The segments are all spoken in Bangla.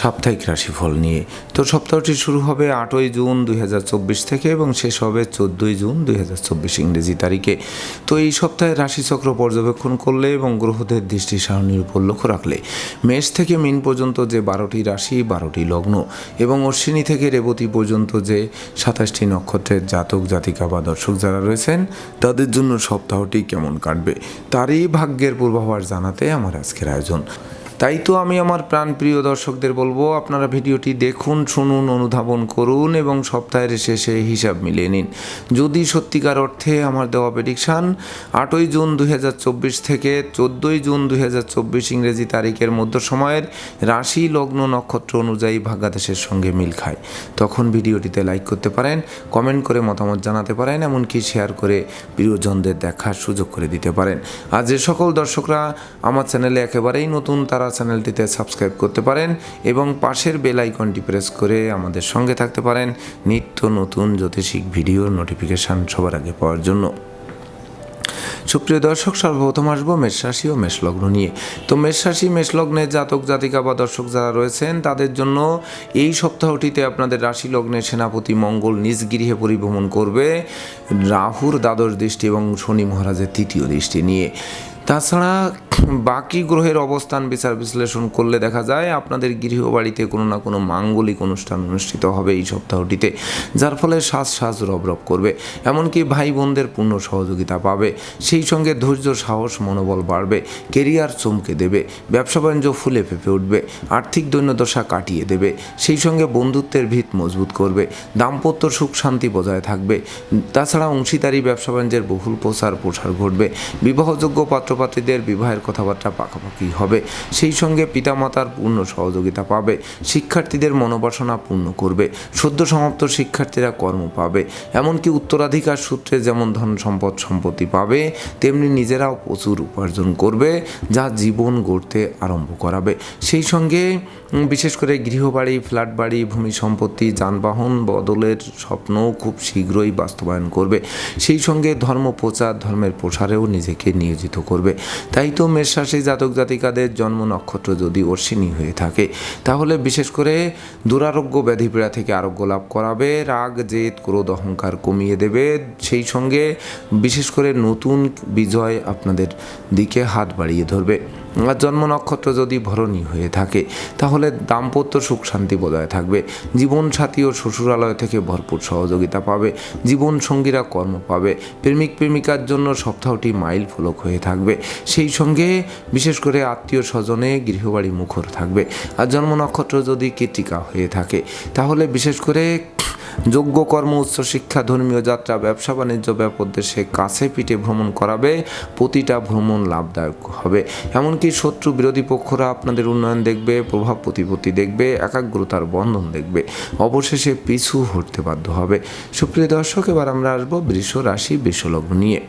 সাপ্তাহিক রাশিফল নিয়ে। তো সপ্তাহটি শুরু হবে আটই জুন দুই হাজার চব্বিশ থেকে এবং শেষ হবে চোদ্দোই জুন দুই হাজার চব্বিশ ইংরেজি তারিখে। তো এই সপ্তাহে রাশিচক্র পর্যবেক্ষণ করলে এবং গ্রহদের দৃষ্টি সারণীর উপর লক্ষ্য রাখলে মেষ থেকে মিন পর্যন্ত যে বারোটি রাশি, বারোটি লগ্ন এবং অশ্বিনী থেকে রেবতী পর্যন্ত যে সাতাশটি নক্ষত্রের জাতক, জাতিকা বা দর্শক যারা রয়েছেন, তাদের জন্য সপ্তাহটি কেমন কাটবে, তারই ভাগ্যের পূর্বাভাস জানাতে আমার আজকের আয়োজন। তাই তো আমি আমার প্রাণপ্রিয় দর্শকদের বলব, আপনারা ভিডিওটি দেখুন, শুনুন, অনুধাবন করুন এবং সপ্তাহের শেষে হিসাব মিলিয়ে নিন। যদি সত্যিকার অর্থে আমার দেওয়া প্রেডিকশান আটই জুন দুই হাজার চব্বিশ থেকে চোদ্দোই জুন দু হাজার চব্বিশ ইংরেজি তারিখের মধ্য সময়ের রাশি লগ্ন নক্ষত্র অনুযায়ী ভাগ্যাদেশের সঙ্গে মিল খায়। তখন ভিডিওটিতে লাইক করতে পারেন কমেন্ট করে মতামত জানাতে পারেন, এমনকি শেয়ার করে প্রিয়জনদের দেখার সুযোগ করে দিতে পারেন। আর যে সকল দর্শকরা আমার চ্যানেলে একেবারেই নতুন, তারা চ্যানেলটিতে সাবস্ক্রাইব করতে পারেন এবং পাশের বেল আইকনটি প্রেস করে আমাদের সঙ্গে থাকতে পারেন নিত্য নতুন জ্যোতিষিক ভিডিওর নোটিফিকেশান সবার আগে পাওয়ার জন্য। সুপ্রিয় দর্শক, সর্বপ্রথম আসব মেষরাশি ও মেষলগ্ন নিয়ে। তো মেষরাশি মেষলগ্নের জাতক, জাতিকা বা দর্শক যারা রয়েছেন, তাদের জন্য এই সপ্তাহটিতে আপনাদের রাশি লগ্নের সেনাপতি মঙ্গল নিজ গৃহে পরিভ্রমণ করবে। রাহুর দ্বাদশ দৃষ্টি এবং শনি মহারাজের তৃতীয় দৃষ্টি নিয়ে। তাছাড়া বাকি গ্রহের অবস্থান বিচার বিশ্লেষণ করলে দেখা যায় আপনাদের গৃহবাড়িতে কোনো না কোনো মাঙ্গলিক অনুষ্ঠান অনুষ্ঠিত হবে এই সপ্তাহটিতে, যার ফলে শ্বাস শ্বাস রব রব করবে। এমনকি ভাই বোনদের পূর্ণ সহযোগিতা পাবে। সেই সঙ্গে ধৈর্য, সাহস, মনোবল বাড়বে, কেরিয়ার চমকে দেবে, ব্যবসা বাণিজ্য ফুলে ফেঁপে উঠবে, আর্থিক দৈন্যদশা কাটিয়ে দেবে, সেই সঙ্গে বন্ধুত্বের ভিত মজবুত করবে, দাম্পত্য সুখ শান্তি বজায় থাকবে। তাছাড়া অংশীদারি, ব্যবসা বাণিজ্যের বহুল প্রসার প্রসার ঘটবে। বিবাহযোগ্য পাত্রপাত্রীদের বিবাহের কথাবার্তা পাকাপাকি হবে। সেই সঙ্গে পিতামাতার পূর্ণ সহযোগিতা পাবে। শিক্ষার্থীদের মনোবাসনা পূর্ণ করবে। সদ্য সমাপ্ত শিক্ষার্থীরা কর্ম পাবে। এমনকি উত্তরাধিকার সূত্রে যেমন ধন সম্পদ সম্পত্তি পাবে, তেমনি নিজেরাও প্রচুর উপার্জন করবে, যা জীবন গড়তে আরম্ভ করাবে। সেই সঙ্গে বিশেষ করে গৃহবাড়ি ফ্ল্যাট বাড়ি ভূমি সম্পত্তি, যানবাহন, বদলের স্বপ্নও খুব শীঘ্রই বাস্তবায়ন করবে। সেই সঙ্গে ধর্ম প্রচার, ধর্মের প্রসারেও নিজেকে নিয়োজিত করবে। তাই তো মেষরাশি জাতক জাতিকাদের জন্ম নক্ষত্র যদি অশ্বিনী হয়ে থাকে, তাহলে বিশেষ করে দুরারোগ্য ব্যাধিপীড়া থেকে আরোগ্য লাভ করাবে, রাগ, জেদ, ক্রোধ, অহংকার কমিয়ে দেবে। সেই সঙ্গে বিশেষ করে নতুন বিজয় আপনাদের দিকে হাত বাড়িয়ে ধরবে। জন্ম নক্ষত্র যদি ভরণী হয়ে থাকে, তাহলে দাম্পত্য সুখ শান্তি বজায় থাকবে। জীবন সাথী ও শ্বশুরালয় থেকে ভরপুর সহযোগিতা পাবে। জীবন সঙ্গীরা কর্ম পাবে। প্রেমিক প্রেমিকার জন্য সপ্তাহটি মাইল ফলক হয়ে থাকবে। সেই সঙ্গে বিশেষ করে আত্মীয় স্বজনে গৃহবাড়ি মুখর থাকবে। আর জন্ম নক্ষত্র যদি কীর্তিকা হয়ে থাকে, তাহলে বিশেষ করে যোগ্য কর্ম উচ্চশিক্ষা ধর্মীয় যাত্রা, ব্যবসা বাণিজ্য ব্যাপদেশে কাছে পিঠে ভ্রমণ করাবে, প্রতিটা ভ্রমণ লাভদায়ক হবে। এমনকি শত্রু বিরোধী পক্ষরা আপনাদের উন্নয়ন দেখবে, প্রভাব প্রতিপত্তি দেখবে, একাগ্রতার বন্ধন দেখবে। অবশেষে পিছু হটতে বাধ্য হবে। সুপ্রিয় দর্শক, এবার আমরা আসব বৃষ রাশি, বৃষলগ্ন নিয়ে।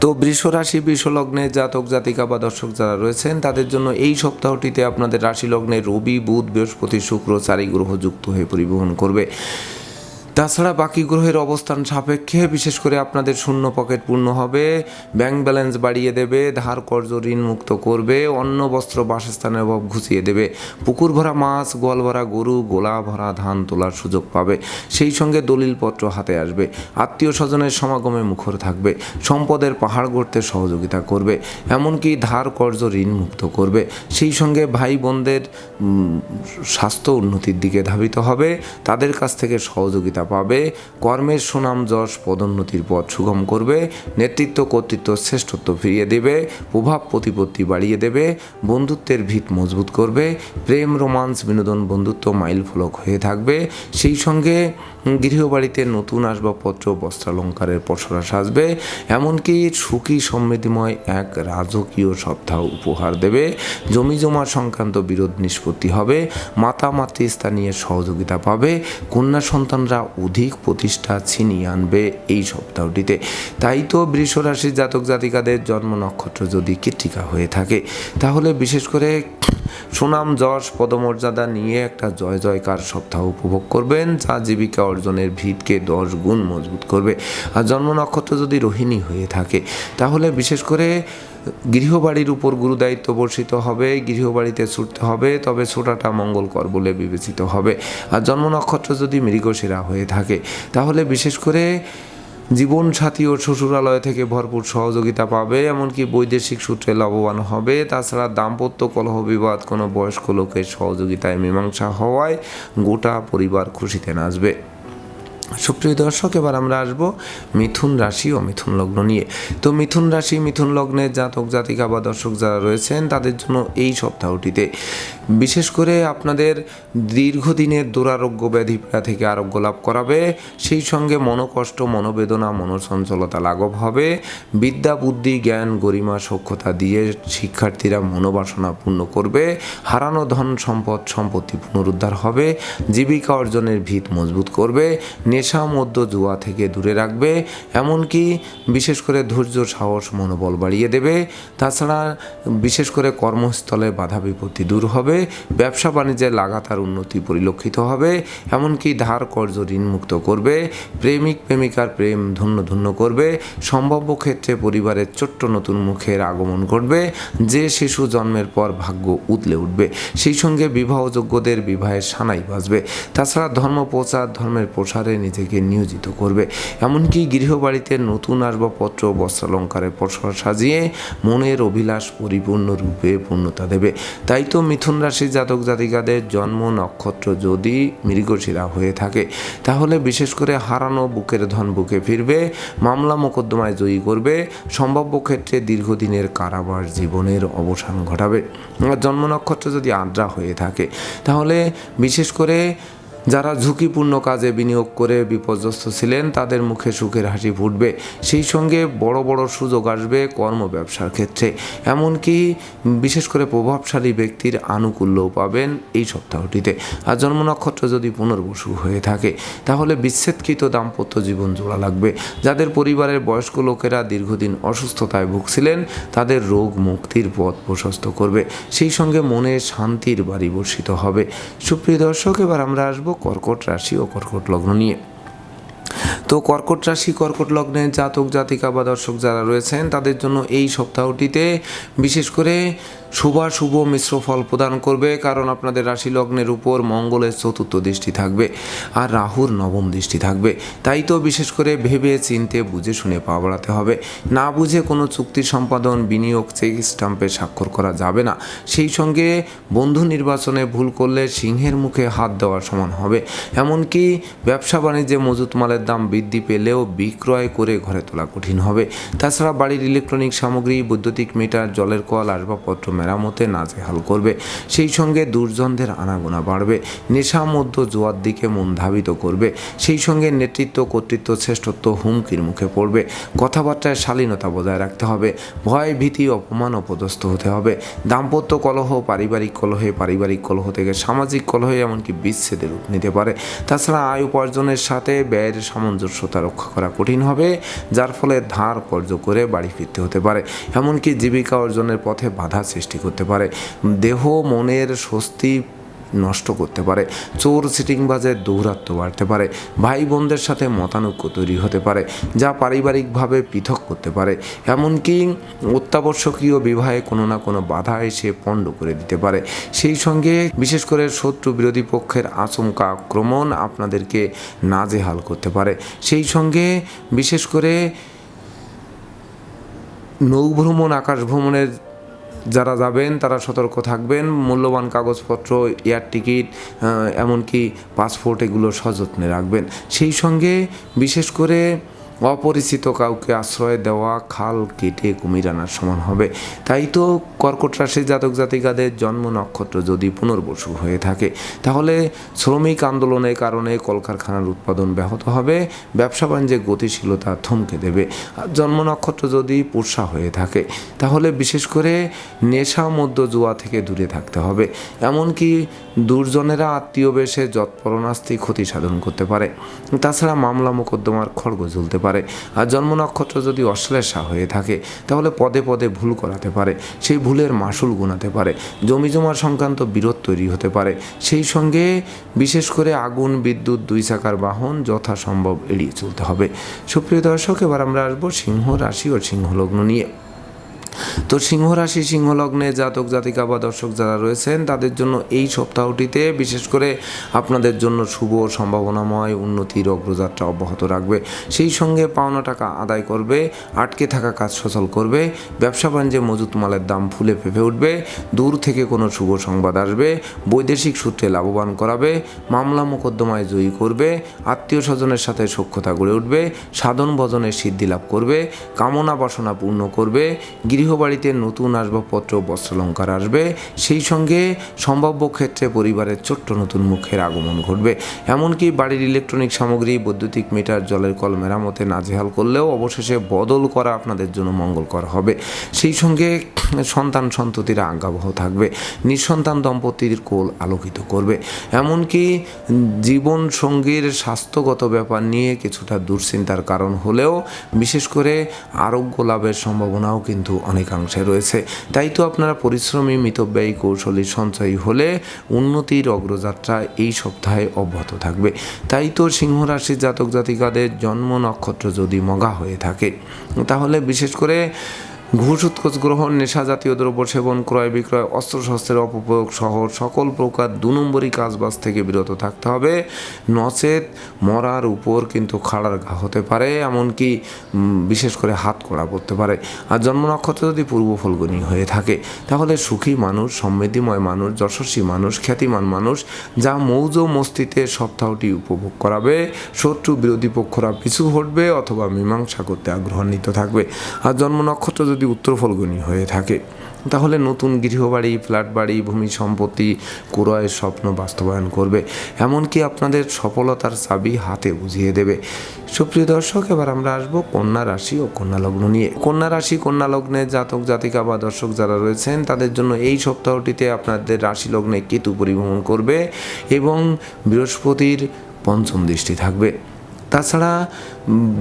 তো বৃষ রাশি, বৃষ লগ্নে জাতক, জাতিকা বা দর্শক যারা রয়েছেন, তাদের জন্য এই সপ্তাহটিতে আপনাদের রাশি লগ্নে রবি, বুধ, বৃহস্পতি, শুক্র, চারি গ্রহ যুক্ত হয়ে পরিবহন করবে। তাছাড়া বাকি গ্রহের অবস্থান সাপেক্ষে, বিশেষ করে আপনাদের শূন্য পকেট পূর্ণ হবে ব্যাংক ব্যালেন্স বাড়িয়ে দেবে, ধার কর্জ ঋণ মুক্ত করবে, অন্ন, বস্ত্র, বাসস্থানের অভাব ঘুচিয়ে দেবে, পুকুর ভরা মাছ, গোয়াল ভরা গরু, গোলা ভরা ধান তোলার সুযোগ পাবে, সেই সঙ্গে দলিলপত্র হাতে আসবে, আত্মীয় স্বজনের সমাগমে মুখর থাকবে, সম্পদের পাহাড় গড়তে সহযোগিতা করবে, এমনকি ধার কর্জ ঋণ মুক্ত করবে, সেই সঙ্গে ভাই বোনদের স্বাস্থ্য উন্নতির দিকে ধাবিত হবে, তাদের কাছ থেকে সহযোগিতা পাবে। কর্মের সুনাম যশ পদোন্নতির পথ সুগম করবে। নেতৃত্ব কর্তৃত্ব শ্রেষ্ঠত্ব ফিরিয়ে দেবে। প্রভাব প্রতিপত্তি বাড়িয়ে দেবে। বন্ধুত্বের ভিত মজবুত করবে। প্রেম, রোমান্স, বিনোদন, বন্ধুত্ব মাইল ফলক হয়ে থাকবে। সেই সঙ্গে গৃহবাড়িতে নতুন আসবাবপত্র, বস্ত্রালঙ্কারের পসরা সাজবে, এমনকি সুখী সমৃদ্ধিময় এক রাজকীয় সপ্তাহ উপহার দেবে। জমি জমা সংক্রান্ত বিরোধ নিষ্পত্তি হবে, মাতা মাতৃস্থানীয় সহযোগিতা পাবে, কন্যা সন্তানরা অধিক প্রতিষ্ঠা ছিনিয়ে আনবে এই সপ্তাহটিতে। তাই তো বৃষ রাশির জাতক জাতিকাদের জন্ম নক্ষত্র যদি কৃত্তিকা হয়ে থাকে, তাহলে বিশেষ করে সুনাম, যশ, পদমর্যাদা নিয়ে একটা জয় জয়কার সপ্তাহ উপভোগ করবেন, যা জীবিকা অর্জনের ভিতকে দশ গুণ মজবুত করবে। আর জন্ম নক্ষত্র যদি রোহিণী হয়ে থাকে, তাহলে বিশেষ করে গৃহবাড়ির উপর গুরুদায়িত্ব বর্ষিত হবে, গৃহবাড়িতে ছুটতে হবে, তবে ছোটাটা মঙ্গলকর বলে বিবেচিত হবে। আর জন্ম নক্ষত্র যদি মৃগশিরা হয়ে থাকে, তাহলে বিশেষ করে জীবন সাথী ও শ্বশুরালয় থেকে ভরপুর সহযোগিতা পাবে, এমনকি বৈদেশিক সূত্রে লাভবান হবে। তাছাড়া দাম্পত্য কলহ বিবাদ কোনো বয়স্ক লোকের সহযোগিতায় মীমাংসা হওয়ায় গোটা পরিবার খুশিতে নাচবে। সুপ্রিয় দর্শক, এবার আমরা আসব মিথুন রাশি ও মিথুন লগ্ন নিয়ে। তো মিথুন রাশি, মিথুন লগ্নের জাতক, জাতিকা বা দর্শক যারা রয়েছেন, তাদের জন্য এই সপ্তাহটিতে বিশেষ করে আপনাদের দীর্ঘদিনের দুরারোগ্য ব্যাধি থেকে আরোগ্য লাভ করাবে। সেই সঙ্গে মনোকষ্ট, মনোবেদনা মনোসঞ্চলতা লাঘব হবে। বিদ্যা, বুদ্ধি, জ্ঞান, গরিমা, সক্ষতা দিয়ে শিক্ষার্থীরা মনোবাসনা পূর্ণ করবে। হারানো ধন সম্পদ সম্পত্তি পুনরুদ্ধার হবে। জীবিকা অর্জনের ভিত মজবুত করবে। নেশা মধ্য জুয়া থেকে দূরে রাখবে, এমনকি বিশেষ করে ধৈর্য, সাহস, মনোবল বাড়িয়ে দেবে। তাছাড়া বিশেষ করে কর্মস্থলে বাধা বিপত্তি দূর হবে, ব্যবসা বাণিজ্যে লাগাতার উন্নতি পরিলক্ষিত হবে, এমনকি ধার কর্য ঋণ মুক্ত করবে, প্রেমিক প্রেমিকার প্রেম ধন্য ধন্য করবে, সম্ভাব্য ক্ষেত্রে পরিবারের ছোট্ট নতুন মুখের আগমন ঘটবে, যে শিশু জন্মের পর ভাগ্য উতলে উঠবে, সেই সঙ্গে বিবাহযোগ্যদের বিবাহের সানাই বাজবে। তাছাড়া ধর্ম প্রচার ধর্মের প্রসারে নিজেকে নিয়োজিত করবে। এমনকি গৃহবাড়িতে নতুন আসবাবপত্র, বস্ত্রালঙ্কারের পসরা সাজিয়ে মনের অভিলাষ পরিপূর্ণ রূপে পূর্ণতা দেবে। তাই তো মিথুন রাশির জাতক জাতিকাদের জন্ম নক্ষত্র যদি মৃগশিরা হয়ে থাকে, তাহলে বিশেষ করে হারানো বুকের ধন বুকে ফিরবে, মামলা মোকদ্দমায় জয়ী করবে, সম্ভাব্য ক্ষেত্রে দীর্ঘদিনের কারাবাস জীবনের অবসান ঘটাবে। জন্ম নক্ষত্র যদি আদ্রা হয়ে থাকে, তাহলে বিশেষ করে যারা ঝুঁকিপূর্ণ কাজে বিনিয়োগ করে বিপর্যস্ত ছিলেন, তাদের মুখে সুখের হাসি ফুটবে। সেই সঙ্গে বড় বড় সুযোগ আসবে কর্ম ব্যবসার ক্ষেত্রে। এমনকি বিশেষ করে প্রভাবশালী ব্যক্তির আনুকূল্যও পাবেন এই সপ্তাহটিতে। আর জন্ম নক্ষত্র যদি পুনর্বসু হয়ে থাকে, তাহলে বিচ্ছেদকৃত দাম্পত্য জীবন জোড়া লাগবে। যাদের পরিবারের বয়স্ক লোকেরা দীর্ঘদিন অসুস্থতায় ভুগছিলেন, তাদের রোগ মুক্তির পথ প্রশস্ত করবে। সেই সঙ্গে মনে শান্তির বাড়ি বর্ষিত হবে। সুপ্রিয় দর্শক, এবার আমরা আসব কর্কট রাশি ও কর্কট লগ্ন নিয়ে। তো কর্কট রাশি, কর্কট লগ্নে জাতক, জাতিকা বা দর্শক যারা রয়েছেন, তাদের জন্য এই সপ্তাহটিতে বিশেষ করে শুভাশুভ মিশ্র ফল প্রদান করবে, কারণ আপনাদের রাশি লগ্নের উপর মঙ্গলের চতুর্থ দৃষ্টি থাকবে আর রাহুর নবম দৃষ্টি থাকবে। তাই তো বিশেষ করে ভেবে চিনতে বুঝে শুনে পা বাড়াতে হবে। না বুঝে কোনো চুক্তি সম্পাদন, বিনিয়োগ, চেক স্টাম্পে স্বাক্ষর করা যাবে না। সেই সঙ্গে বন্ধু নির্বাচনে ভুল করলে সিংহের মুখে হাত দেওয়ার সমান হবে। এমনকি ব্যবসা বাণিজ্যে মজুত মালের দাম বৃদ্ধি পেলেও বিক্রয় করে ঘরে তোলা কঠিন হবে। তাছাড়া বাড়ির ইলেকট্রনিক সামগ্রী, বৈদ্যুতিক মিটার, জলের কল, আসবাবপত্র মেরামতে নাজেহাল করবে। সেই সঙ্গে দুর্গন্ধের আনাগোনা বাড়বে। নেশা মধ্য জোয়ার দিকে মন ধাবিত করবে। সেই সঙ্গে নেতৃত্ব, কর্তৃত্ব, শ্রেষ্ঠত্ব হুমকির মুখে পড়বে। কথাবার্তায় শালীনতা বজায় রাখতে হবে। ভয়, ভীতি, অপমান অপদস্থ হতে হবে। দাম্পত্য কলহ, পারিবারিক কলহে, পারিবারিক কলহ থেকে সামাজিক কলহে এমনকি বিচ্ছেদের রূপ নিতে পারে। তাছাড়া আয় উপার্জনের সাথে ব্যয়ের সামঞ্জস্যতা রক্ষা করা কঠিন হবে, যার ফলে ধার কর্য করে বাড়ি ফিরতে হতে পারে। এমনকি জীবিকা অর্জনের পথে বাধা সৃষ্টি করতে পারে, দেহ, মনের স্বস্তি নষ্ট করতে পারে, চোর সিটিংবাজের দৌরাত্ম্য বাড়তে পারে ভাই বোনদের সাথে মতানৈক্য তৈরি হতে পারে, যা পারিবারিকভাবে পৃথক করতে পারে, এমনকি অত্যাবশ্যকীয় বিবাহে কোনো না কোনো বাধা এসে পণ্ড করে দিতে পারে। সেই সঙ্গে বিশেষ করে শত্রু বিরোধী পক্ষের আচমকা আক্রমণ আপনাদেরকে নাজেহাল করতে পারে। সেই সঙ্গে বিশেষ করে নৌভ্রমণ আকাশ ভ্রমণের যারা যাবেন, তারা সতর্ক থাকবেন। মূল্যবান কাগজপত্র, এয়ার টিকিট এমনকি পাসপোর্ট এগুলো সযত্নে রাখবেন। সেই সঙ্গে বিশেষ করে অপরিচিত কাউকে আশ্রয় দেওয়া, খাল কেটে কুমির আনার সমান হবে। তাই তো কর্কট রাশির জাতক জাতিকাদের জন্ম নক্ষত্র যদি পুনর্বসু হয়ে থাকে, তাহলে শ্রমিক আন্দোলনের কারণে কলকারখানার উৎপাদন ব্যাহত হবে, ব্যবসা বাণিজ্যে গতিশীলতা থমকে দেবে। জন্ম নক্ষত্র যদি পুষা হয়ে থাকে, তাহলে বিশেষ করে নেশা মধ্য জুয়া থেকে দূরে থাকতে হবে। এমনকি দুর্জনেরা আত্মীয় বেশে যৎপরণাস্তি ক্ষতি সাধন করতে পারে। তাছাড়া মামলা মোকদ্দমার খড়গ ঝুলতে পারে। আর জন্ম নক্ষত্র যদি অশ্লেষা হয়ে থাকে, তাহলে পদে পদে ভুল করাতে পারে, সেই ভুলের মাসুল গুনাতে পারে। জমি জমার সংক্রান্ত বিরোধ তৈরি হতে পারে। সেই সঙ্গে বিশেষ করে আগুন, বিদ্যুৎ, দুই চাকার বাহন যথাসম্ভব এড়িয়ে চলতে হবে। সুপ্রিয় দর্শক, এবার আমরা আসব সিংহ রাশি ও সিংহলগ্ন নিয়ে। তো সিংহ রাশি সিংহ লগ্নে জাতক, জাতিকা বা দর্শক যারা রয়েছেন, তাদের জন্য এই সপ্তাহটিতে বিশেষ করে আপনাদের জন্য শুভ সম্ভাবনাময় উন্নতির অগ্রযাত্রা অব্যাহত রাখবে। সেই সঙ্গে পাওনা টাকা আদায় করবে, আটকে থাকা কাজ সচল করবে, ব্যবসা বাণিজ্যে মজুত মালের দাম ফুলে ফেঁপে উঠবে, দূর থেকে কোনো শুভ সংবাদ আসবে, বৈদেশিক সূত্রে লাভবান করাবে, মামলা মোকদ্দমায় জয়ী করবে, আত্মীয় স্বজনের সাথে সখ্যতা গড়ে উঠবে, সাধন ভজনের সিদ্ধি লাভ করবে, কামনা বাসনা পূর্ণ করবে গৃহবাড়িতে নতুন আসবাবপত্র বস্ত্রালঙ্কার আসবে। সেই সঙ্গে সম্ভাব্য ক্ষেত্রে পরিবারের ছোট্ট নতুন মুখের আগমন ঘটবে। এমনকি বাড়ির ইলেকট্রনিক সামগ্রী, বৈদ্যুতিক মিটার, জলের কল মেরামতে নাজেহাল করলেও অবশেষে বদল করা আপনাদের জন্য মঙ্গলকর হবে। সেই সঙ্গে সন্তান সন্ততিরা আজ্ঞাবহ থাকবে। নিঃসন্তান দম্পতির কোল আলোকিত করবে। এমনকি জীবন সঙ্গীর স্বাস্থ্যগত ব্যাপার নিয়ে কিছুটা দুশ্চিন্তার কারণ হলেও বিশেষ করে আরোগ্য লাভের সম্ভাবনাও কিন্তু অনেকাংশে রয়েছে। তাই তো আপনারা পরিশ্রমী, মিতব্যয়ী, কৌশলী সঞ্চয়ী হলে উন্নতির অগ্রযাত্রা এই সপ্তাহে অব্যাহত থাকবে। তাই তো সিংহরাশির জাতক জাতিকাদের জন্ম নক্ষত্র যদি মগা হয়ে থাকে, তাহলে বিশেষ করে ঘুষ উৎকোচ গ্রহণ নেশা জাতীয় দ্রব্য সেবন, ক্রয় বিক্রয়, অস্ত্রশস্ত্রের অপপ্রয়োগ সহ সকল প্রকার দু নম্বরী কাজবাজ থেকে বিরত থাকতে হবে। নচেত মরার উপর কিন্তু খাড়ার ঘা হতে পারে, এমনকি বিশেষ করে হাত কড়া পড়তে পারে। আর জন্ম নক্ষত্র যদি পূর্ব ফলগুনি হয়ে থাকে, তাহলে সুখী মানুষ, সমৃদ্ধিময় মানুষ, যশস্বী মানুষ, খ্যাতিমান মানুষ, যা মৌজ মস্তিতে সপ্তাহটি উপভোগ করাবে। শত্রু বিরোধী পক্ষরা পিছু হটবে অথবা মীমাংসা করতে আগ্রহান্বিত থাকবে। আর জন্ম নক্ষত্র যদি উত্তর ফলগুনি হয়ে থাকে, তাহলে নতুন গৃহবাড়ি ফ্ল্যাট বাড়ি ভূমি সম্পত্তি ক্রয়ের স্বপ্ন বাস্তবায়ন করবে। এমনকি আপনাদের সফলতার চাবি হাতে বুঝিয়ে দেবে। সুপ্রিয় দর্শক, এবার আমরা আসব কন্যা রাশি ও কন্যা লগ্ন নিয়ে। কন্যা রাশি, কন্যা লগ্নে জাতক, জাতিকা বা দর্শক যারা রয়েছেন, তাদের জন্য এই সপ্তাহটিতে আপনাদের রাশি লগ্নে কেতু পরিভ্রমণ করবে এবং বৃহস্পতির পঞ্চম দৃষ্টি থাকবে। তাছাড়া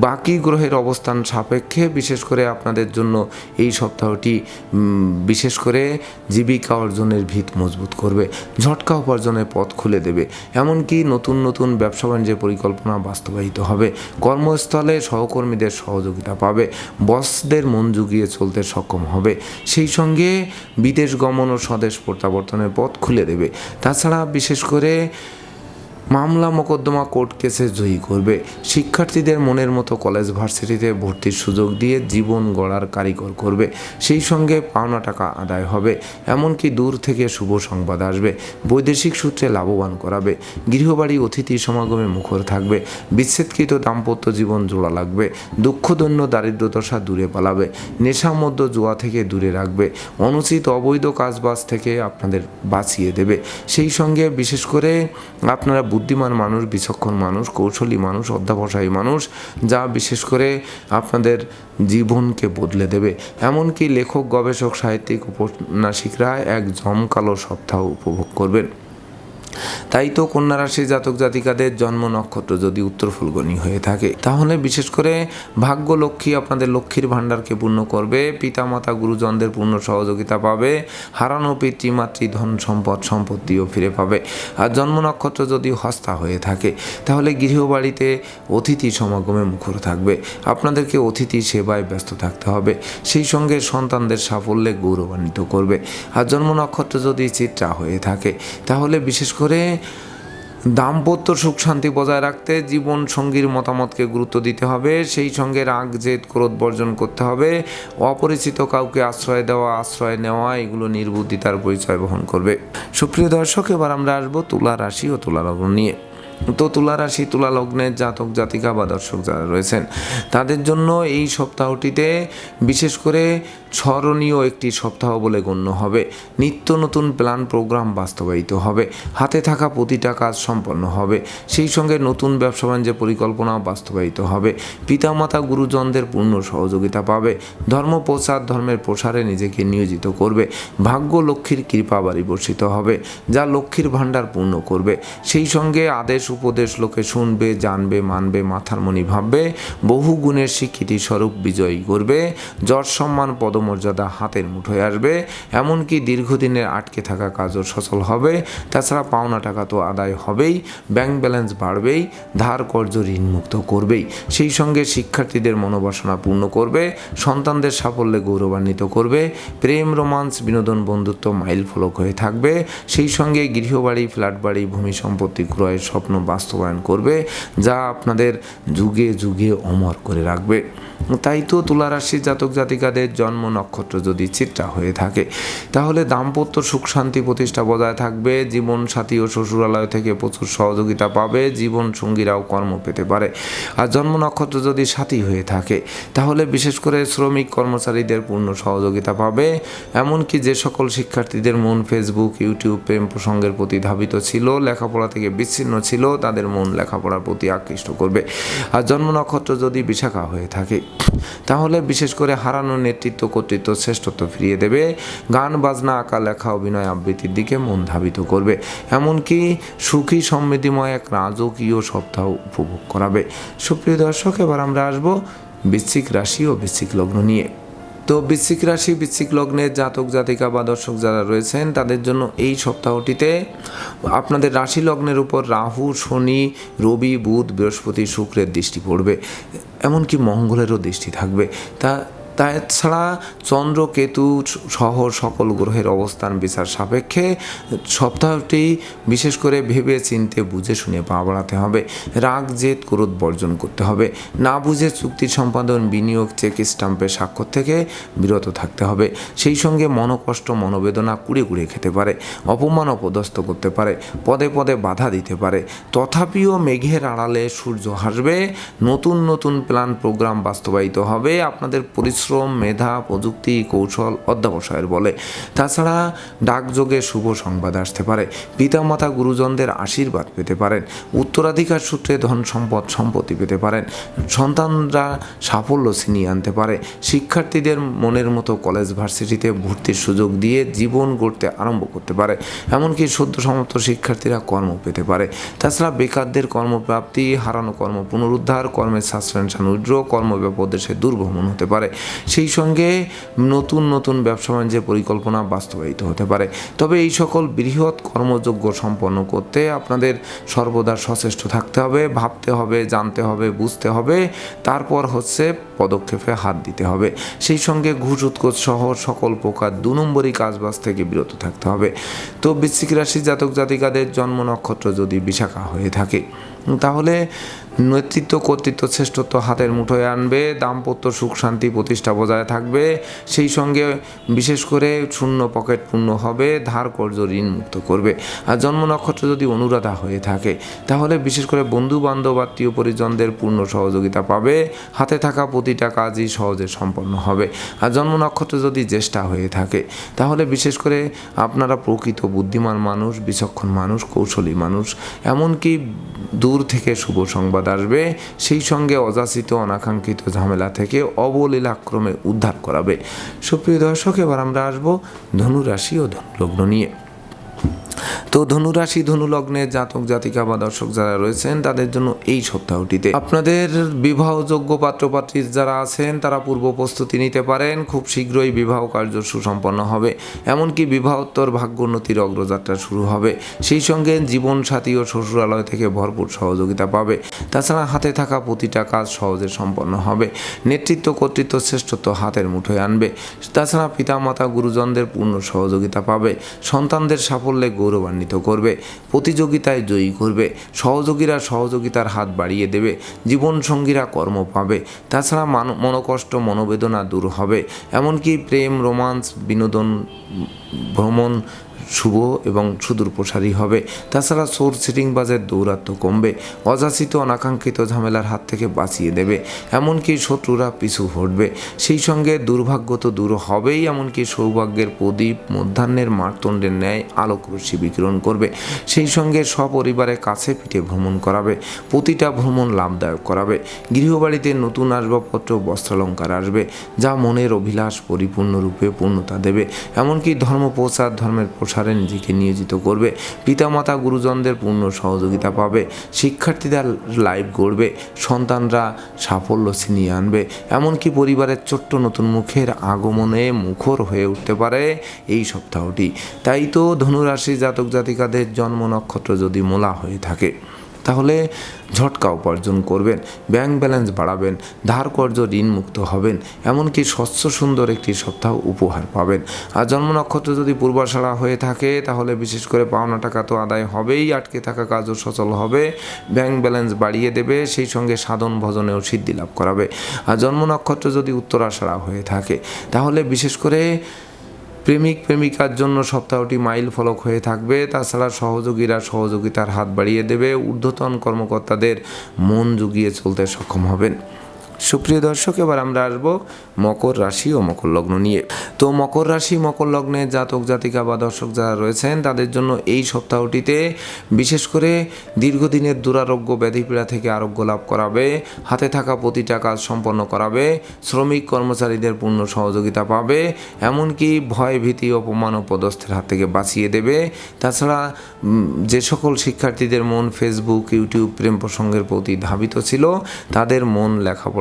বাকি গ্রহের অবস্থান সাপেক্ষে বিশেষ করে আপনাদের জন্য এই সপ্তাহটি বিশেষ করে জীবিকা অর্জনের ভিত মজবুত করবে, ঝটকা উপার্জনের পথ খুলে দেবে। এমনকি নতুন নতুন ব্যবসা বাণিজ্যের পরিকল্পনা বাস্তবায়িত হবে, কর্মস্থলে সহকর্মীদের সহযোগিতা পাবে, বসদের মন জুগিয়ে চলতে সক্ষম হবে। সেই সঙ্গে বিদেশ গমন ও স্বদেশ প্রত্যাবর্তনের পথ খুলে দেবে। তাছাড়া বিশেষ করে মামলা মোকদ্দমা কোর্ট কেসে জয়ী করবে। শিক্ষার্থীদের মনের মতো কলেজ ভার্সিটিতে ভর্তির সুযোগ দিয়ে জীবন গড়ার কারিগর করবে। সেই সঙ্গে পাওনা টাকা আদায় হবে। এমনকি দূর থেকে শুভ সংবাদ আসবে। বৈদেশিক সূত্রে লাভবান করাবে। গৃহবাড়ি, অতিথি সমাগমে মুখর থাকবে। বিচ্ছেদকৃত দাম্পত্য জীবন জোড়া লাগবে। দুঃখদন্য দারিদ্রদশা দূরে পালাবে। নেশা মধ্য জুয়া থেকে দূরে রাখবে। অনুচিত অবৈধ কাজবাজ থেকে আপনাদের বাঁচিয়ে দেবে। সেই সঙ্গে বিশেষ করে আপনারা বুদ্ধিমান মানুষ, বিচক্ষণ মানুষ, কৌশলী মানুষ, অধ্যাবসায়ী মানুষ, যা বিশেষ করে আপনাদের জীবনকে বদলে দেবে। এমনকি লেখক, গবেষক, সাহিত্যিক, উপন্যাসিকরা এক জমকালো সপ্তাহ উপভোগ করবেন। তাই তো কন্যা রাশি জাতক জাতিকাদের জন্ম নক্ষত্র যদি উত্তর ফুলগনি হয়ে থাকে, তাহলে বিশেষ করে ভাগ্য লক্ষ্মী আপনাদের লক্ষ্মীর ভাণ্ডারকে পূর্ণ করবে, পিতামাতা, গুরুজনদের পূর্ণ সহযোগিতা পাবে, হারানো পিতৃমাতৃ ধন সম্পদ, সম্পত্তিও ফিরে পাবে। আর জন্ম নক্ষত্র যদি হস্তা হয়ে থাকে, তাহলে গৃহবাড়িতে অতিথি সমাগমে মুখর থাকবে, আপনাদেরকে অতিথি সেবায় ব্যস্ত থাকতে হবে, সেই সঙ্গে সন্তানদের সাফল্যে গৌরবান্বিত করবে। আর জন্ম নক্ষত্র যদি চিত্রা হয়ে থাকে, তাহলে বিশেষ করে দাম্পত্য সুখ শান্তি বজায় রাখতে জীবন সঙ্গীর মতামতকে গুরুত্ব দিতে হবে। সেই সঙ্গে রাগ, জেদ, ক্রোধ বর্জন করতে হবে। অপরিচিত কাউকে আশ্রয় দেওয়া, আশ্রয় নেওয়া, এগুলো নির্বুদ্ধিতার পরিচয় বহন করবে। সুপ্রিয় দর্শক, এবার আমরা আসব তুলা রাশি ও তুলা লগ্ন নিয়ে। তো তুলা রাশি, তুলা লগ্নের জাতক, জাতিকা বা দর্শক যারা রয়েছেন, তাদের জন্য এই সপ্তাহটিতে বিশেষ করে স্মরণীয় একটি সপ্তাহ বলে গণ্য হবে। নিত্য নতুন প্ল্যান প্রোগ্রাম বাস্তবায়িত হবে। হাতে থাকা প্রতিটা কাজ সম্পন্ন হবে। সেই সঙ্গে নতুন ব্যবসা বাণিজ্যের পরিকল্পনা বাস্তবায়িত হবে। পিতামাতা, গুরুজনদের পূর্ণ সহযোগিতা পাবে। ধর্ম, প্রচার, ধর্মের প্রসারে নিজেকে নিয়োজিত করবে। ভাগ্য, লক্ষ্মীর কৃপা বাড়ি বর্ষিত হবে, যা লক্ষ্মীর ভাণ্ডার পূর্ণ করবে। সেই সঙ্গে আদেশ, উপদেশ লোকে শুনবে, জানবে, মানবে, মাথার মনি ভাববে। বহু গুণের স্বীকৃতি স্বরূপ বিজয়ী করবে। যশ, সম্মান পদমর্যাদা হাতের মুঠোয় আসবে। এমনকি দীর্ঘদিনের আটকে থাকা কাজও সচল হবে। তাছাড়া পাওনা টাকা তো আদায় হবেই। ব্যাংক ব্যালেন্স বাড়বেই। ধার কর্য ঋণমুক্ত করবেই। সেই সঙ্গে শিক্ষার্থীদের মনোবাসনা পূর্ণ করবে। সন্তানদের সাফল্যে গৌরবান্বিত করবে। প্রেম, রোমান্স, বিনোদন, বন্ধুত্ব মাইল ফলক হয়ে থাকবে। সেই সঙ্গে গৃহবাড়ি ফ্ল্যাট বাড়ি ভূমি সম্পত্তি ক্রয়ের স্বপ্ন বাস্তবায়ন করবে, যা আপনাদের যুগে যুগে অমর করে রাখবে। তাই তো তুলা রাশির জাতক জাতিকাদের জন্ম নক্ষত্র যদি চিত্রা হয়ে থাকে, তাহলে দাম্পত্য সুখ শান্তি প্রতিষ্ঠা বজায় থাকবে, জীবন সাথী ও শ্বশুরালয় থেকে প্রচুর সহযোগিতা পাবে, জীবন সঙ্গীরাও কর্ম পেতে পারে। আর জন্ম নক্ষত্র যদি সাথী হয়ে থাকে, তাহলে বিশেষ করে শ্রমিক কর্মচারীদের পূর্ণ সহযোগিতা পাবে। এমনকি যে সকল শিক্ষার্থীদের মন ফেসবুক ইউটিউব প্রেম প্রসঙ্গের প্রতি ধাবিত ছিল, লেখাপড়া থেকে বিচ্ছিন্ন ছিল, তাদের মন লেখাপড়ার প্রতি আকৃষ্ট করবে। আর জন্ম নক্ষত্র যদি বিশাখা হয়ে থাকে, তাহলে বিশেষ করে হারানো নেতৃত্ব কর্তৃত্ব শ্রেষ্ঠত্ব ফিরিয়ে দেবে। গান, বাজনা, আঁকা, লেখা, অভিনয় আবৃত্তির দিকে মন ধাবিত করবে। এমনকি সুখী, সমৃদ্ধিময় এক রাজকীয় সপ্তাহ উপভোগ করাবে। সুপ্রিয় দর্শক, এবার আমরা আসব বৃশ্চিক রাশি ও বৃশ্চিক লগ্ন নিয়ে। তো বৃশ্চিক রাশি, বৃশ্চিক লগ্নের জাতক, জাতিকা বা দর্শক যারা রয়েছেন, তাদের জন্য এই সপ্তাহটিতে আপনাদের রাশি লগ্নের উপর রাহু, শনি, রবি, বুধ, বৃহস্পতি, শুক্রের দৃষ্টি পড়বে। এমনকি মঙ্গলেরও দৃষ্টি থাকবে। তা তাছাড়া চন্দ্র কেতু সহ সকল গ্রহের অবস্থান বিচার সাপেক্ষে সপ্তাহটি বিশেষ করে ভেবে চিনতে বুঝে শুনে পা বাড়াতে হবে। রাগ, জেদ, ক্রোধ বর্জন করতে হবে। না বুঝে চুক্তি সম্পাদন, বিনিয়োগ, চেক স্টাম্পের স্বাক্ষর থেকে বিরত থাকতে হবে। সেই সঙ্গে মনোকষ্ট, মনোবেদনা কুড়ে কুড়ে খেতে পারে, অপমান, অপদস্থ করতে পারে, পদে পদে বাধা দিতে পারে। তথাপিও মেঘের আড়ালে সূর্য হাসবে। নতুন নতুন প্ল্যান প্রোগ্রাম বাস্তবায়িত হবে। আপনাদের পরিশ্রম মেধা, প্রযুক্তি, কৌশল অধ্যাবসায়ের বলে। তাছাড়া ডাকযোগে শুভ সংবাদ আসতে পারে। পিতামাতা গুরুজনদের আশীর্বাদ পেতে পারেন। উত্তরাধিকার সূত্রে ধন সম্পদ সম্পত্তি পেতে পারেন। সন্তানরা সাফল্য ছিনিয়ে আনতে পারে। শিক্ষার্থীদের মনের মতো কলেজ ভার্সিটিতে ভর্তির সুযোগ দিয়ে জীবন গড়তে আরম্ভ করতে পারে। এমনকি সদ্য সমাপ্ত শিক্ষার্থীরা কর্ম পেতে পারে। তাছাড়া বেকারদের কর্মপ্রাপ্তি, হারানো কর্ম পুনরুদ্ধার, কর্মের সাসপেনশন উইড্র কর্মব্যাপদেশে দুর্ভ্রমণ হতে পারে। সেই সঙ্গে নতুন নতুন ব্যবসা বাণিজ্যের পরিকল্পনা বাস্তবায়িত হতে পারে। তবে এই সকল বৃহৎ কর্মযোগ্য সম্পন্ন করতে আপনাদের সর্বদা সচেষ্ট থাকতে হবে, ভাবতে হবে, জানতে হবে, বুঝতে হবে। তারপর হচ্ছে পদক্ষেপে হাত দিতে হবে। সেই সঙ্গে ঘুষ, উৎকোচ সহ সকল প্রকার দু নম্বরই কাজবাজ থেকে বিরত থাকতে হবে। তো বৃশ্চিক রাশি জাতক জাতিকাদের জন্ম নক্ষত্র যদি বিশাখা হয়ে থাকে তাহলে নেতৃত্ব কর্তৃত্ব শ্রেষ্ঠত্ব হাতের মুঠোয় আনবে, দাম্পত্য সুখ শান্তি প্রতিষ্ঠা বজায় থাকবে, সেই সঙ্গে বিশেষ করে শূন্য পকেট পূর্ণ হবে, ধার কর্য ঋণ মুক্ত করবে। আর জন্ম নক্ষত্র যদি অনুরাধা হয়ে থাকে, তাহলে বিশেষ করে বন্ধু বান্ধব আত্মীয় পরিজনদের পূর্ণ সহযোগিতা পাবে, হাতে থাকা প্রতিটা কাজই সহজে সম্পন্ন হবে। আর জন্ম নক্ষত্র যদি জ্যেষ্ঠা হয়ে থাকে, তাহলে বিশেষ করে আপনারা প্রকৃত বুদ্ধিমান মানুষ, বিচক্ষণ মানুষ, কৌশলী মানুষ, এমনকি দূর থেকে শুভ সংবাদ আসবে। সেই সঙ্গে অযাচিত অনাকাঙ্ক্ষিত ঝামেলা থেকে অবলীলাক্রমে উদ্ধার করাবে। সুপ্রিয় দর্শক, এবার আমরা আসব ধনুরাশি ও ধনুলগ্ন নিয়ে। তো ধনুরাশি ধনুলগ্নের জাতক, জাতিকা বা দর্শক যারা রয়েছেন, তাদের জন্য এই সপ্তাহটিতে। আপনাদের বিবাহযোগ্য পাত্রপাত্রী যারা আছেন, তারা পূর্ব প্রস্তুতি নিতে পারেন। খুব শীঘ্রই বিবাহ কার্য সুসম্পন্ন হবে। এমনকি বিবাহোত্তর ভাগ্যোন্নতির অগ্রযাত্রা শুরু হবে। সেই সঙ্গে জীবন সাথী ও শ্বশুরালয় থেকে ভরপুর সহযোগিতা পাবে। তাছাড়া হাতে থাকা প্রতিটা কাজ সহজে সম্পন্ন হবে। নেতৃত্ব, কর্তৃত্ব শ্রেষ্ঠত্ব হাতের মুঠোয় আনবে। তাছাড়া পিতামাতা, গুরুজনদের পূর্ণ সহযোগিতা পাবে। সন্তানদের সাফল্যে গৌরবান্বিত করবে, প্রতিযোগিতায় জয়ী করবে, সহযোগীরা সহযোগিতার হাত বাড়িয়ে দেবে, জীবনসঙ্গীরা কর্ম পাবে, তাছাড়া মান, মনোকষ্ট, মনোবেদনা দূর হবে। এমনকি প্রেম, রোমান্স, বিনোদন, ভ্রমণ শুভ এবং সুদূর প্রসারী হবে। তাছাড়া সোর সিটিংবাজের দৌরাত্ম কমবে। অযাচিত অনাকাঙ্ক্ষিত ঝামেলার হাত থেকে বাঁচিয়ে দেবে। এমনকি শত্রুরা পিছু হটবে। সেই সঙ্গে দুর্ভাগ্য তো দূর হবেই, এমনকি সৌভাগ্যের প্রদীপ মধ্যাহ্নের মারতণ্ডের ন্যায় আলোক রশ্মি বিকিরণ করবে। সেই সঙ্গে সপরিবারে কাছে পিঠে ভ্রমণ করাবে। প্রতিটা ভ্রমণ লাভদায়ক করাবে। গৃহবাড়িতে নতুন আসবাবপত্র, বস্ত্রালঙ্কার আসবে, যা মনের অভিলাষ পরিপূর্ণরূপে পূর্ণতা দেবে। এমনকি ধর্ম প্রচার ধর্মের প্রসারে নিজেকে নিয়োজিত করবে। পিতামাতা, গুরুজনদের পূর্ণ সহযোগিতা পাবে। শিক্ষার্থীরা লাইভ গড়বে। সন্তানরা সাফল্য ছিনিয়ে আনবে। এমনকি পরিবারের ছোট্ট নতুন মুখের আগমনে মুখর হয়ে উঠতে পারে এই সপ্তাহটি। তাই তো ধনুরাশি জাতক জাতিকাদের জন্ম নক্ষত্র যদি মোলা হয়ে থাকে। তাহলে ঝটকা উপার্জন করবেন ব্যাংক ব্যালেন্স বাড়াবেন, ধার কর্য ঋণ মুক্ত হবেন, এমনকি স্বচ্ছ সুন্দর একটি সপ্তাহ উপহার পাবেন। আর জন্ম নক্ষত্র যদি পূর্বাশাড়া হয়ে থাকে, তাহলে বিশেষ করে পাওনা টাকা তো আদায় হবেই, আটকে থাকা কাজও সচল হবে। ব্যাংক ব্যালেন্স বাড়িয়ে দেবে, সেই সঙ্গে সাধন ভজনেও সিদ্ধি লাভ করাবে। আর জন্ম নক্ষত্র যদি উত্তরাশাড়া হয়ে থাকে, তাহলে বিশেষ করে প্রেমিক প্রেমিকার জন্য সপ্তাহটি মাইল ফলক হয়ে থাকবে। তাছাড়া সহযোগীরা সহযোগিতার হাত বাড়িয়ে দেবে। ঊর্ধ্বতন কর্মকর্তাদের মন জুগিয়ে চলতে সক্ষম হবেন। সুপ্রিয় দর্শক, এবার আমরা আসব মকর রাশি ও মকর লগ্ন নিয়ে। তো মকর রাশি, মকর লগ্নে জাতক, জাতিকা বা দর্শক যারা রয়েছেন, তাদের জন্য এই সপ্তাহটিতে বিশেষ করে দীর্ঘদিনের দুরারোগ্য ব্যাধিপীড়া থেকে আরোগ্য লাভ করাবে, হাতে থাকা প্রতিটা কাজ সম্পন্ন করাবে, শ্রমিক কর্মচারীদের পূর্ণ সহযোগিতা পাবে, এমনকি ভয়, ভীতি, অপমান ও পদস্থের হাত থেকে বাঁচিয়ে দেবে। তাছাড়া যে সকল শিক্ষার্থীদের মন ফেসবুক ইউটিউব প্রেম প্রসঙ্গের প্রতি ধাবিত ছিল, তাদের মন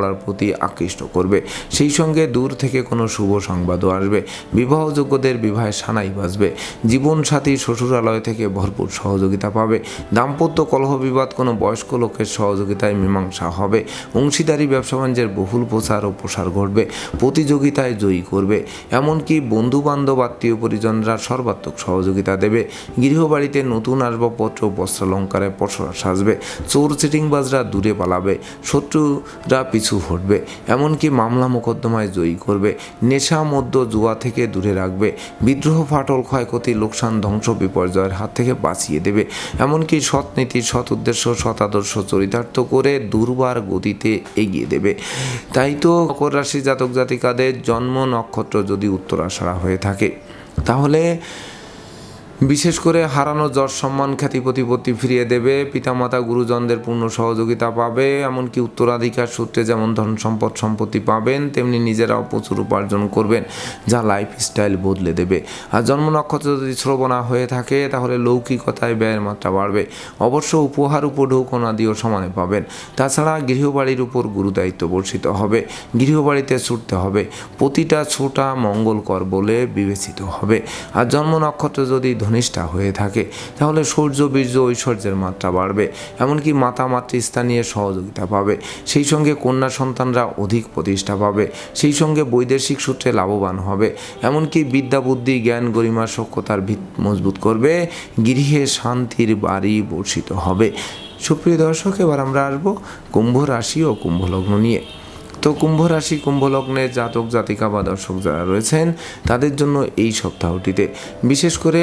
লেখাপড়ার প্রতি আকৃষ্ট করবে। সেই সঙ্গে দূর থেকে কোনো শুভ সংবাদও আসবে। বিবাহযোগ্যদের বিবাহে সানাই বাজবে। জীবনসাথী শ্বশুরালয় থেকে ভরপুর সহযোগিতা পাবে। দাম্পত্য কলহ বিবাদ কোনো বয়স্ক লোকের সহযোগিতায় মীমাংসা হবে। অংশীদারি ব্যবসা বাণিজ্যের বহুল প্রচার ও প্রসার ঘটবে। প্রতিযোগিতায় জয়ী করবে। এমনকি বন্ধু বান্ধব আত্মীয় পরিজনরা সর্বাত্মক সহযোগিতা দেবে। গৃহবাড়িতে নতুন আসবাবপত্র, বস্ত্রালঙ্কারে পসরা সাজবে। চোর, চিটিংবাজরা দূরে পালাবে। শত্রুরা পিছু হটবে এমনকি মামলা মোকদ্দমায় জয়ী করবে, নেশা মদ্য জুয়া থেকে দূরে রাখবে, বিদ্রোহ ফাটল ক্ষয়ক্ষতি, লোকসান, ধ্বংস, বিপর্যয়ের হাত থেকে বাঁচিয়ে দেবে। এমনকি সৎ নীতি, সৎ উদ্দেশ্য, সৎ আদর্শ চরিতার্থ করে দুর্বার গতিতে এগিয়ে দেবে। তাই তো মকর রাশি জাতক জাতিকাদের জন্ম নক্ষত্র যদি উত্তরাষাঢ়া হয়ে থাকে, তাহলে বিশেষ করে হারানো যশ সম্মান খ্যাতি প্রতিপত্তি ফিরিয়ে দেবে, পিতামাতা গুরুজনদের পূর্ণ সহযোগিতা পাবে, এমনকি উত্তরাধিকার সূত্রে যেমন ধন সম্পদ সম্পত্তি পাবেন, তেমনি নিজেরাও প্রচুর উপার্জন করবেন, যা লাইফ স্টাইল বদলে দেবে। আর জন্ম নক্ষত্র যদি শ্রবণা হয়ে থাকে, তাহলে লৌকিকতায় ব্যয়ের মাত্রা বাড়বে। অবশ্য উপহার উপঢৌকনাদিও সমানে পাবেন। তাছাড়া গৃহবাড়ির উপর গুরুদায়িত্ব বর্ষিত হবে, গৃহবাড়িতে ছুটতে হবে, প্রতিটা ছোটা মঙ্গলকর বলে বিবেচিত হবে। আর জন্ম নক্ষত্র যদি ধনিষ্ঠা হয়ে থাকে, তাহলে সূর্য, বীর্য, ঐশ্বর্যের মাত্রা বাড়বে। এমনকি মাতা মাতৃস্থানীয় সহযোগিতা পাবে। সেই সঙ্গে কন্যা সন্তানরা অধিক প্রতিষ্ঠা পাবে। সেই সঙ্গে বৈদেশিক সূত্রে লাভবান হবে। এমনকি বিদ্যা, বুদ্ধি, জ্ঞান, গরিমা, সক্ষতার ভিত মজবুত করবে। গৃহে শান্তির বাড়ি বর্ষিত হবে। সুপ্রিয় দর্শক, এবার আমরা আসব কুম্ভ রাশি ও কুম্ভ লগ্ন নিয়ে। তো কুম্ভ রাশি, কুম্ভ লগ্নের জাতক, জাতিকা বা দর্শক যারা রয়েছেন, তাদের জন্য এই সপ্তাহটিতে। বিশেষ করে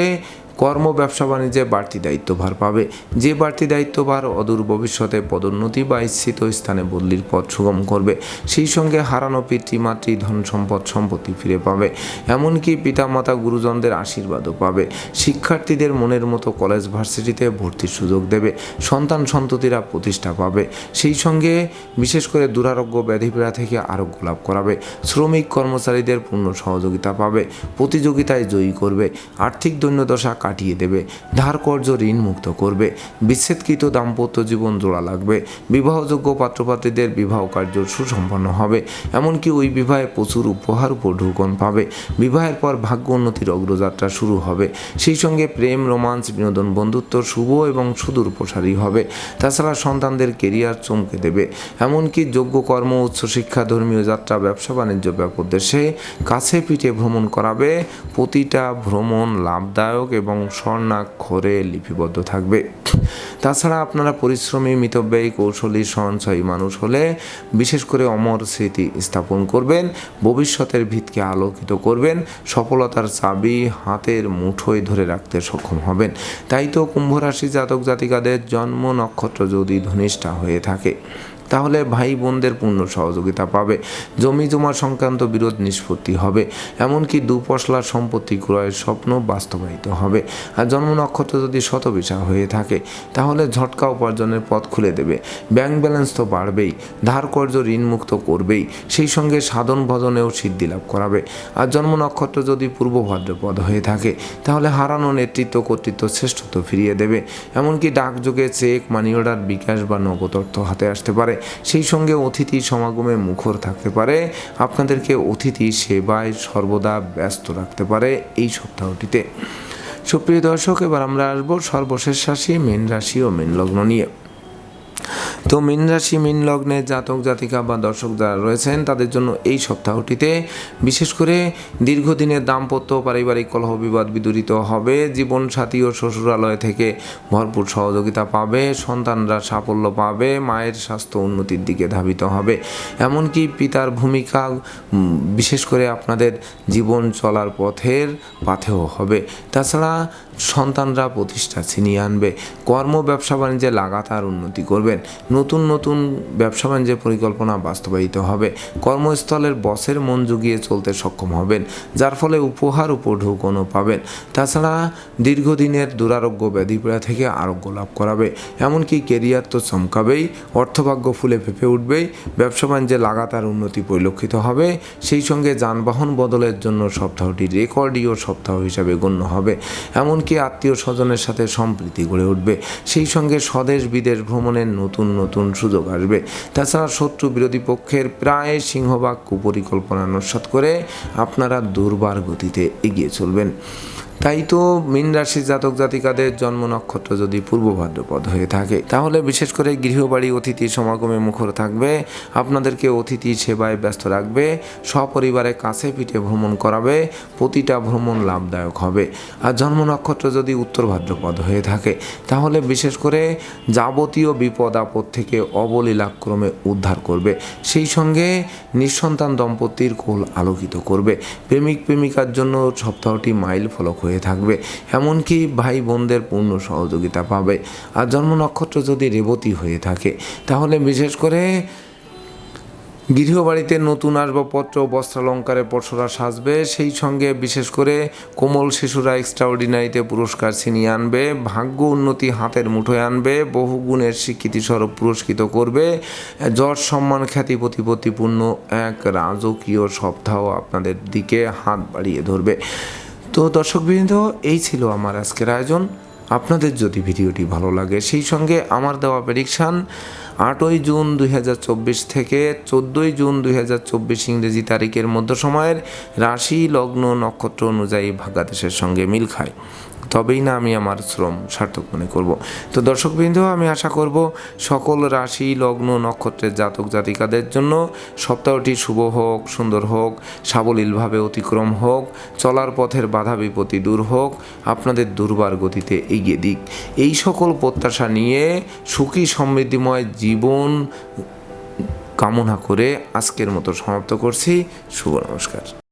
কর্ম, ব্যবসা, বাণিজ্যে বাড়তি দায়িত্বভার পাবে। যে বাড়তি দায়িত্বভার অদূর ভবিষ্যতে পদোন্নতি বা ইচ্ছিত স্থানে বদলির পথ সুগম করবে, সেই সঙ্গে হারানো পিতৃমাতৃ ধন সম্পদ, সম্পত্তি ফিরে পাবে। এমনকি পিতামাতা, গুরুজনদের আশীর্বাদও পাবে। শিক্ষার্থীদের মনের মতো কলেজ ভার্সিটিতে ভর্তির সুযোগ দেবে। সন্তান সন্ততিরা প্রতিষ্ঠা পাবে। সেই সঙ্গে বিশেষ করে দুরারোগ্য ব্যাধিপীড়া থেকে আরোগ্য লাভ করাবে। শ্রমিক কর্মচারীদের পূর্ণ সহযোগিতা পাবে। প্রতিযোগিতায় জয়ী করবে। আর্থিক দৈন্যদশা কাটিয়ে দেবে। ধার কর্য ঋণ মুক্ত করবে। বিচ্ছেদকৃত দাম্পত্য জীবন জোড়া লাগবে। বিবাহযোগ্য পাত্রপাত্রীদের বিবাহ কার্য সুসম্পন্ন হবে। এমনকি ওই বিবাহে প্রচুর উপহার উপঢৌকন পাবে। বিবাহের পর ভাগ্য উন্নতির অগ্রযাত্রা শুরু হবে। সেই সঙ্গে প্রেম, রোমান্স, বিনোদন, বন্ধুত্ব শুভ এবং সুদূর প্রসারী হবে। তাছাড়া সন্তানদের কেরিয়ার চমকে দেবে। এমনকি যোগ্য কর্ম উচ্চশিক্ষা ধর্মীয় যাত্রা, ব্যবসা, বাণিজ্য, ব্যাপক উদ্দেশ্যে কাছে পিঠে ভ্রমণ করাবে। প্রতিটা ভ্রমণ লাভদায়ক এবং স্বর্ণাক্ষরে লিপিবদ্ধ থাকবে। তাছাড়া আপনারা পরিশ্রমী, মিতব্যয়ী, কৌশলী, সঞ্চয়ী মানুষ হলে বিশেষ করে অমর স্মৃতি স্থাপন করবেন, ভবিষ্যতের ভিতকে আলোকিত করবেন, সফলতার চাবি হাতের মুঠোয় ধরে রাখতে সক্ষম হবেন। তাই তো কুম্ভ রাশি জাতক জাতিকাদের জন্ম নক্ষত্র যদি ধনিষ্ঠা হয়ে থাকে। তাহলে ভাই বোনদের পূর্ণ সহযোগিতা পাবে। জমি জমা সংক্রান্ত বিরোধ নিষ্পত্তি হবে। এমনকি দুপশলার সম্পত্তি ক্রয়ের স্বপ্ন বাস্তবায়িত হবে। আর জন্ম নক্ষত্র যদি শতবিশা হয়ে থাকে, তাহলে ঝটকা উপার্জনের পথ খুলে দেবে। ব্যাংক ব্যালেন্স তো বাড়বেই, ধার কর্য ঋণমুক্ত করবেই, সেই সঙ্গে সাধন ভজনেও সিদ্ধি লাভ করাবে। আর জন্ম নক্ষত্র যদি পূর্ব ভাদ্রপদ হয়ে থাকে, তাহলে হারানো নেতৃত্ব কর্তৃত্ব শ্রেষ্ঠত্ব ফিরিয়ে দেবে। এমনকি ডাকযোগে চেক, মানি অর্ডার, বিকাশ বা নগদ অর্থ হাতে আসতে পারে। সেই সঙ্গে অতিথি সমাগমে মুখর থাকতে পারে, আপনাদেরকে অতিথি সেবায় সর্বদা ব্যস্ত রাখতে পারে এই সপ্তাহটিতে। সুপ্রিয় দর্শক, এবার আমরা আসব সর্বশেষ রাশি, মেন রাশি ও মেন লগ্ন নিয়ে। তো মীন রাশি, মীন লগ্নে জাতক, জাতিকা বা দর্শক যারা রয়েছেন, তাদের জন্য এই সপ্তাহটিতে বিশেষ করে দীর্ঘদিনের দাম্পত্য পারিবারিক কলহ বিবাদ বিদূরিত হবে। জীবনসাথী ও শ্বশুরালয় থেকে ভরপুর সহযোগিতা পাবে, সন্তানরা সাফল্য পাবে, মায়ের স্বাস্থ্য উন্নতির দিকে ধাবিত হবে। এমনকি পিতার ভূমিকা বিশেষ করে আপনাদের জীবন চলার পথের পাথেও হবে। তাছাড়া সন্তানরা প্রতিষ্ঠা ছিনিয়ে আনবে। কর্ম, ব্যবসা, বাণিজ্যে লাগাতার উন্নতি করবেন। নতুন নতুন ব্যবসা বাণিজ্যের পরিকল্পনা বাস্তবায়িত হবে। কর্মস্থলের বসের মন জুগিয়ে চলতে সক্ষম হবেন, যার ফলে উপহার উপঢৌকনও পাবেন। তাছাড়া দীর্ঘদিনের দুরারোগ্য ব্যাধিপীড়া থেকে আরোগ্য লাভ করাবে। এমনকি কেরিয়ার তো চমকাবেই, অর্থভাগ্য ফুলে ফেঁপে উঠবেই, ব্যবসা বাণিজ্যে লাগাতার উন্নতি পরিলক্ষিত হবে। সেই সঙ্গে যানবাহন বদলের জন্য সপ্তাহটি রেকর্ডীয় সপ্তাহ হিসাবে গণ্য হবে। এমনকি আত্মীয় স্বজনের সাথে সম্প্রীতি গড়ে উঠবে। সেই সঙ্গে স্বদেশ বিদেশ ভ্রমণের নতুন নতুন সুযোগ আসবে। তাছাড়া শত্রু বিরোধী পক্ষের প্রায় সিংহভাগ কুপরিকল্পনা নস্বাত করে আপনারা দুর্বার গতিতে এগিয়ে চলবেন। তাই তো মীন রাশি জাতক জাতিকাদের জন্ম নক্ষত্র যদি পূর্ব ভাদ্রপদ হয়ে থাকে, তাহলে বিশেষ করে গৃহবাড়ি অতিথি সমাগমে মুখর থাকবে, আপনাদেরকে অতিথি সেবায় ব্যস্ত রাখবে, সপরিবারে কাছে পিঠে ভ্রমণ করাবে, প্রতিটা ভ্রমণ লাভদায়ক হবে। আর জন্ম নক্ষত্র যদি উত্তর ভাদ্রপদ হয়ে থাকে, তাহলে বিশেষ করে যাবতীয় বিপদ আপদ থেকে অবলীলাক্রমে উদ্ধার করবে, সেই সঙ্গে নিঃসন্তান দম্পতির কোল আলোকিত করবে। প্রেমিক প্রেমিকার জন্য সপ্তাহটি মাইল ফলক হয়ে থাকবে, এমনকি ভাই বোনদের পূর্ণ সহযোগিতা পাবে। আর জন্ম নক্ষত্র যদি রেবতী হয়ে থাকে, তাহলে বিশেষ করে গৃহবাড়িতে নতুন আসবাবপত্র, বস্ত্রালঙ্কারে পরশরা সাজবে, সেই সঙ্গে বিশেষ করে কোমল শিশুরা এক্সট্রাঅর্ডিনারিতে পুরস্কার ছিনিয়ে আনবে, ভাগ্য উন্নতি হাতের মুঠোয় আনবে, বহু গুণের স্বীকৃতি স্বরূপ পুরস্কৃত করবে। যশ সম্মান খ্যাতি প্রতিপত্তিপূর্ণ এক রাজকীয় সপ্তাহ আপনাদের দিকে হাত বাড়িয়ে ধরবে। তো দর্শকবৃন্দ, এই ছিল আমার আজকের আয়োজন। আপনাদের যদি ভিডিওটি ভালো লাগে, সেই সঙ্গে আমার দেওয়া প্রেডিকশান আটই জুন দুই হাজার চব্বিশ থেকে চোদ্দোই জুন দুই হাজার চব্বিশ ইংরেজি তারিখের মধ্য সময়ের রাশি, লগ্ন, নক্ষত্র অনুযায়ী ভাগ্যাদেশের সঙ্গে মিল খায়। তবেই না আমি আমার শ্রম সার্থক মনে করব। তো দর্শকবৃন্দ, আমি আশা করব সকল রাশি, লগ্ন, নক্ষত্রের জাতক জাতিকাদের জন্য সপ্তাহটি শুভ হোক, সুন্দর হোক, সাবলীলভাবে অতিক্রম হোক, চলার পথের বাধা বিপত্তি দূর হোক, আপনাদের দুর্বার গতিতে এগিয়ে দিক। এই সকল প্রত্যাশা নিয়ে সুখী সমৃদ্ধিময় জীবন কামনা করে আজকের মতো সমাপ্ত করছি। শুভ নমস্কার।